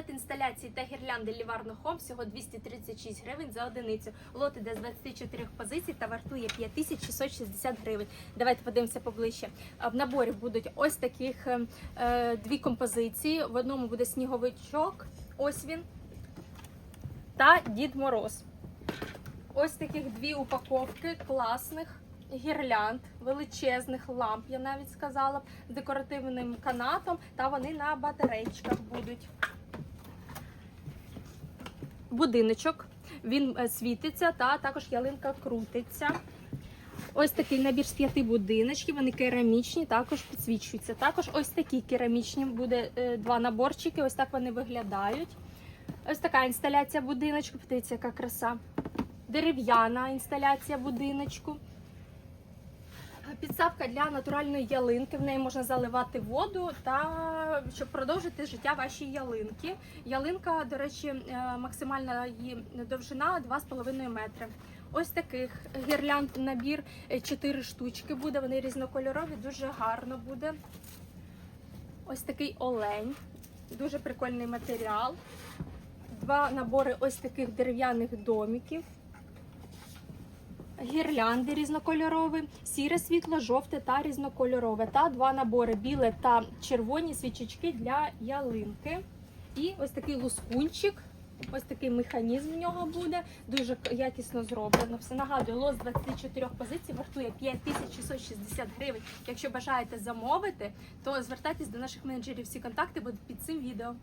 Комплект інсталяції та гірлянди Ліварно Хом всього 236 гривень за одиницю. Лот іде з 24 позицій та вартує 5660 гривень. Давайте подивимося поближче. В наборі будуть ось таких е, е, дві композиції. В одному буде сніговичок, ось він, та Дід Мороз. Ось таких дві упаковки класних гірлянд, величезних ламп, я навіть сказала з декоративним канатом, та вони на батарейчиках будуть. Будиночок, він е, світиться, та також ялинка крутиться. Ось такий набір з п'яти будиночків, вони керамічні, також підсвічуються. Також ось такі керамічні, буде е, два наборчики, ось так вони виглядають. Ось така інсталяція будиночку, подивіться, яка краса. Дерев'яна інсталяція будиночку. Підставка для натуральної ялинки. В неї можна заливати воду та щоб продовжити життя вашої ялинки. Ялинка, до речі, е, максимальна її довжина 2,5 метри. Ось таких гірлянд набір 4 штучки буде. Вони різнокольорові, дуже гарно буде. Ось такий олень, дуже прикольний матеріал. Два набори ось таких дерев'яних домиків гірлянди різнокольорові, сіре світло, жовте та різнокольорове. Та два набори біле та червоні свічечки для ялинки. І ось такий лускунчик. Ось такий механізм в нього буде. Дуже якісно зроблено. Все нагадую, лот з 24 позицій вартує 5660 гривень. Якщо бажаєте замовити, то звертайтесь до наших менеджерів. Всі контакти будуть під цим відео.